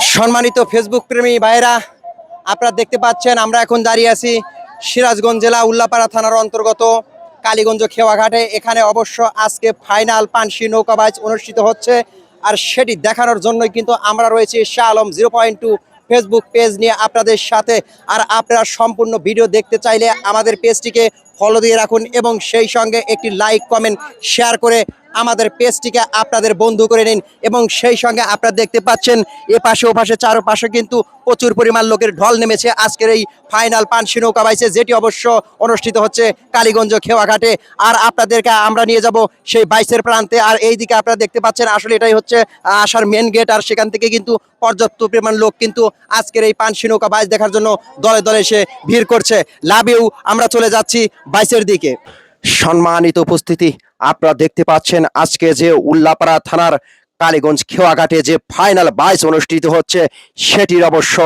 সম্মানিত ফেসবুক প্রেমী ভাইরা আপনারা দেখতে পাচ্ছেন, আমরা এখন দাঁড়িয়ে আছি সিরাজগঞ্জ জেলা উল্লাপাড়া থানার অন্তর্গত কালীগঞ্জ খেওয়াঘাটে। এখানে অবশ্য আজকে ফাইনাল পানসি নৌকা বাইচ অনুষ্ঠিত হচ্ছে আর সেটি দেখানোর জন্যই কিন্তু আমরা রয়েছি Shah Alam zero point two Facebook page নিয়ে আপনাদের সাথে। আর আপনারা সম্পূর্ণ ভিডিও দেখতে চাইলে আমাদের পেজটিকে ফলো দিয়ে রাখুন এবং সেই সঙ্গে একটি লাইক কমেন্ট শেয়ার করে আমাদের পেজটিকে আপনাদের বন্ধু করে নিন এবং সেই সঙ্গে আপনারা দেখতে পাচ্ছেন, এ পাশে ও পাশে চারপাশে কিন্তু প্রচুর পরিমাণ লোকের ঢল নেমেছে। আজকের এই ফাইনাল পানসি নৌকা বাইছে যেটি অবশ্য অনুষ্ঠিত হচ্ছে কালীগঞ্জ খেওয়াঘাটে। আর আপনাদেরকে আমরা নিয়ে যাব সেই বাইসের প্রান্তে। আর এই দিকে আপনারা দেখতে পাচ্ছেন, আসলে এটাই হচ্ছে আসার মেন গেট আর সেখান থেকে কিন্তু পর্যাপ্ত পরিমাণ লোক কিন্তু আজকের এই পানসি নৌকা বাইচ দেখার জন্য দলে দলে এসে ভিড় করছে। লাভেও আমরা চলে যাচ্ছি বাইসের দিকে। সম্মানিত উপস্থিতি, আপনারা দেখতে পাচ্ছেন আজকে যে উল্লাপাড়া থানার কালীগঞ্জ খেওয়াঘাটে যে ফাইনাল বাইশ অনুষ্ঠিত হচ্ছে, সেটির অবশ্য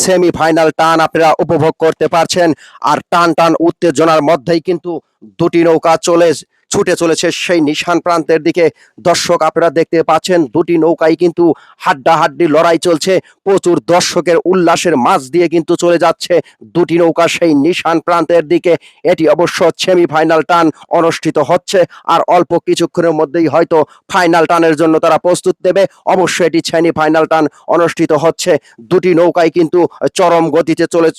সেমি ফাইনাল টান আপনারা উপভোগ করতে পারছেন। আর টান টান উত্তেজনার মধ্যেই কিন্তু দুটি নৌকা চলে ছুটে চলেছে সেই নিশান প্রান্তের দিকে। দর্শক, আপনারা দেখতে পাচ্ছেন দুটি নৌকাই কিন্তু হাড্ডাহাড্ডি লড়াই চলছে। প্রচুর দর্শকের উল্লাসের মাঝ দিয়ে কিন্তু চলে যাচ্ছে দুটি নৌকা সেই নিশান প্রান্তের দিকে। এটি অবশ্য সেমি ফাইনাল টান অনুষ্ঠিত হচ্ছে আর অল্প কিছুক্ষণের মধ্যেই হয়তো ফাইনাল টানের জন্য তারা প্রস্তুত দেবে অবশ্যই এটি সেমি ফাইনাল টান অনুষ্ঠিত হচ্ছে। দুটি নৌকাই কিন্তু চরম গতিতে চলে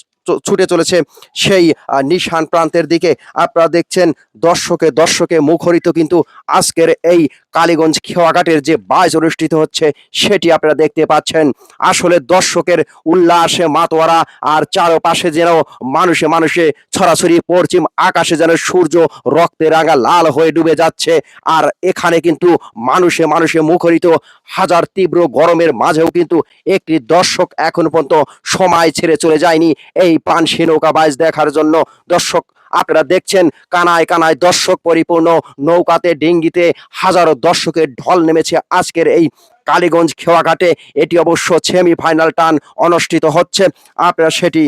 ছুটে চলেছে সেই নিশান প্রান্তের দিকে। আপনারা দেখছেন দর্শকে দর্শকে মুখরিত কিন্তু আজকের এই কালীগঞ্জ খেওয়াঘাটের যে বাইজ অনুষ্ঠিত হচ্ছে, সেটি আপনারা দেখতে পাচ্ছেন। আসলে দর্শকের উল্লাসে, মাতোয়ারা আর চারপাশে যেন মানুষে মানুষে ছড়াছড়ি, পশ্চিম আকাশে যেন সূর্য রক্তে রাঙা, লাল হয়ে ডুবে যাচ্ছে। আর এখানে কিন্তু মানুষে মানুষে মুখরিত, হাজার তীব্র গরমের মাঝেও কিন্তু একটি দর্শক এখন পর্যন্ত সময় ছেড়ে চলে যায়নি। এই পানসি নৌকা বাইজ দেখার জন্য দর্শক, আপনারা দেখছেন কানায় কানায় দর্শক পরিপূর্ণ নৌকাতে, ডিঙ্গিতে হাজারো দর্শকের ঢল নেমেছে আজকের এই কালীগঞ্জ খেওয়াঘাটে। এটি অবশ্য সেমি ফাইনাল টান অনুষ্ঠিত হচ্ছে। আপনারা সেটি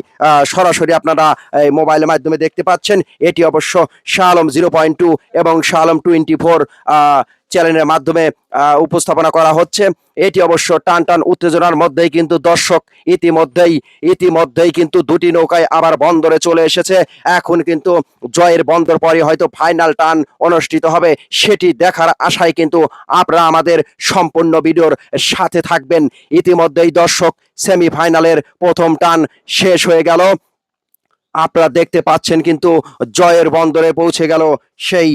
সরাসরি আপনারা এই মোবাইলের মাধ্যমে দেখতে পাচ্ছেন। এটি অবশ্য শালম জিরো পয়েন্ট টু এবং শালম টোয়েন্টি ফোর চ্যানেলের মাধ্যমে উপস্থাপনা করা হচ্ছে। এটি অবশ্য টান টান উত্তেজনার মধ্যেই কিন্তু দর্শক ইতিমধ্যেই ইতিমধ্যেই কিন্তু দুটি নৌকায় আবার বন্দরে চলে এসেছে। এখন কিন্তু জয়ের বন্দর পরে হয়তো ফাইনাল টান অনুষ্ঠিত হবে, সেটি দেখার আশায় কিন্তু আপনারা আমাদের সম্পূর্ণ ভিডিওর সাথে থাকবেন। ইতিমধ্যেই দর্শক সেমিফাইনালের প্রথম টান শেষ হয়ে গেল। আপনারা দেখতে পাচ্ছেন কিন্তু জয়ের বন্দরে পৌঁছে গেল সেই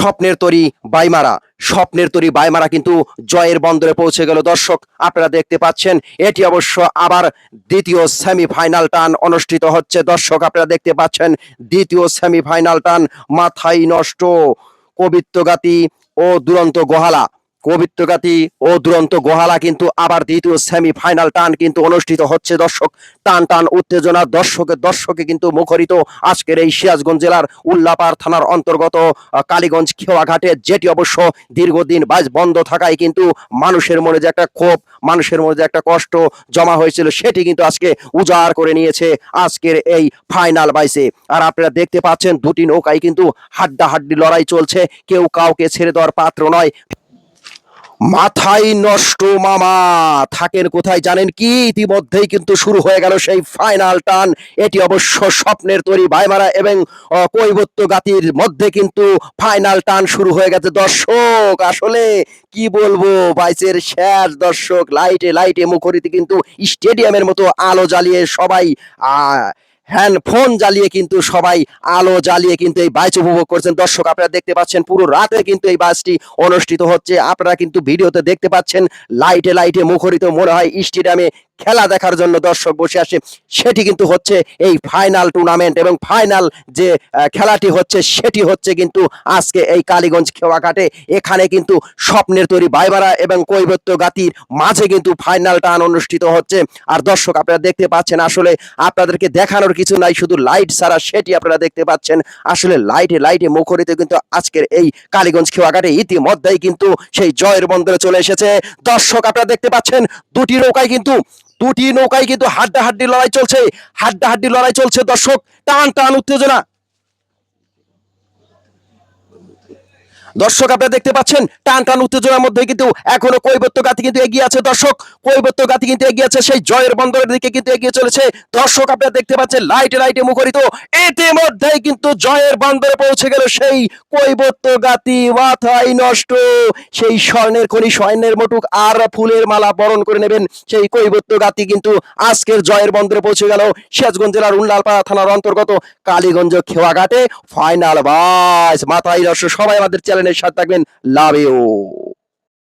স্বপ্নের তরি বাইমারা। স্বপ্নের তরি বাইমারা কিন্তু জয়ের বন্দরে পৌঁছে গেল। দর্শক, আপনারা দেখতে পাচ্ছেন, এটি অবশ্য আবার দ্বিতীয় সেমিফাইনাল টান অনুষ্ঠিত হচ্ছে। দর্শক, আপনারা দেখতে পাচ্ছেন, দ্বিতীয় সেমিফাইনাল টান মাথাই নষ্ট। কবিত্বগাতি ও দুরন্ত গোহালা। কবিত্বগাতি ও দুরন্ত গোহালা কিন্তু আবার দ্বিতীয় সেমি ফাইনাল টান কিন্তু অনুষ্ঠিত হচ্ছে, দর্শক। টান টান উত্তেজনা, দর্শকে দর্শকে কিন্তু মুখরিত আজকের এই সিরাজগঞ্জ জেলার উল্লাপার থানার অন্তর্গত কালীগঞ্জ খেওয়াঘাটে, যেটি অবশ্য দীর্ঘদিন বাজ বন্ধ থাকায় কিন্তু মানুষের মনে যে একটা ক্ষোভ, মানুষের মনে যে একটা কষ্ট জমা হয়েছিল, সেটি কিন্তু আজকে উজাড় করে নিয়েছে আজকের এই ফাইনাল বাইসে আর আপনারা দেখতে পাচ্ছেন দুটি নৌকাই কিন্তু হাড্ডাহাড্ডি লড়াই চলছে, কেউ কাউকে ছেড়ে দেওয়ার পাত্র নয়। মাথায় নষ্ট মামা। থাকেন কোথায় জানেন কি? ইতিমধ্যেই কিন্তু শুরু হয়ে গেল সেই ফাইনাল টান। এটি অবশ্য স্বপ্নের তৈরি ভাইমারা এবং কৈবত্য গাতির মধ্যে কিন্তু ফাইনাল টান শুরু হয়ে গেছে। দর্শক, আসলে কি বলব? বাইচের শেষ দর্শক, লাইটে লাইটে মুখরিত কিন্তু স্টেডিয়ামের মতো আলো জ্বালিয়ে সবাই, আহ হ্যান্ড ফোন জ্বালিয়ে কিন্তু সবাই আলো জ্বালিয়ে কিন্তু এই বাইচ উপভোগ করছেন। দর্শক, আপনারা দেখতে পাচ্ছেন পুরো রাতে কিন্তু এই বাসটি অনুষ্ঠিত হচ্ছে। আপনারা কিন্তু ভিডিওতে দেখতে পাচ্ছেন, লাইটে লাইটে মুখরিত মনে হয় স্টেডিয়ামে খেলা দেখার জন্য দর্শক বসে আসে, সেটি কিন্তু হচ্ছে এই ফাইনাল টুর্নামেন্ট এবং ফাইনাল যে খেলাটি হচ্ছে সেটি হচ্ছে কিন্তু আজকে এই কালীগঞ্জ খেওয়াঘাটে। এখানে কিন্তু স্বপ্নের তৈরি বাইবারা এবং কৈবত্য গাতির মাঝে কিন্তু ফাইনাল টান অনুষ্ঠিত হচ্ছে। আর দর্শক আপনারা দেখতে পাচ্ছেন, আসলে আপনাদেরকে দেখানোর কিছু নাই, শুধু লাইট ছাড়া সেটি আপনারা দেখতে পাচ্ছেন। আসলে লাইটে লাইটে মুখরিত কিন্তু আজকের এই কালীগঞ্জ খেওয়াঘাটে ইতিমধ্যেই কিন্তু সেই জয়ের বন্দরে চলে এসেছে। দর্শক আপনারা দেখতে পাচ্ছেন, দুটি নৌকায় কিন্তু দুটি নৌকায় কিন্তু হাড্ডা হাড্ডি লড়াই চলছে হাড্ডা হাড্ডি লড়াই চলছে দর্শক, টান টান উত্তেজনা। দর্শক, আপনারা দেখতে পাচ্ছেন, টান টান উত্তেজনার মধ্যে কিন্তু এখনও কৈবত্য গাতি কিন্তু এগিয়ে আছে। দর্শক কৈবত্য গাতি কিন্তু এগিয়ে আছে, সেই জয়ের বন্দরের দিকে কিন্তু এগিয়ে চলেছে। দর্শক, আপনারা দেখতে পাচ্ছেন, লাইটে লাইটে মুখরিত। ইতিমধ্যেই কিন্তু জয়ের বন্দরে পৌঁছে গেল সেই কৈবত্য গাতি মাথায় নষ্ট। সেই স্বর্ণের খনি, স্বর্ণের মটুক আর ফুলের মালা বরণ করে নেবেন সেই কৈবত্য গাতি কিন্তু আজকের জয়ের বন্দরে পৌঁছে গেল সিরাজগঞ্জ জেলার উল্লালপাড়া থানার অন্তর্গত কালীগঞ্জ খেওয়াঘাটে। ফাইনাল বাস, মাথায় নষ্ট। সবাই আমাদের চ্যানেলের সাথে থাকবেন লাভ ইউ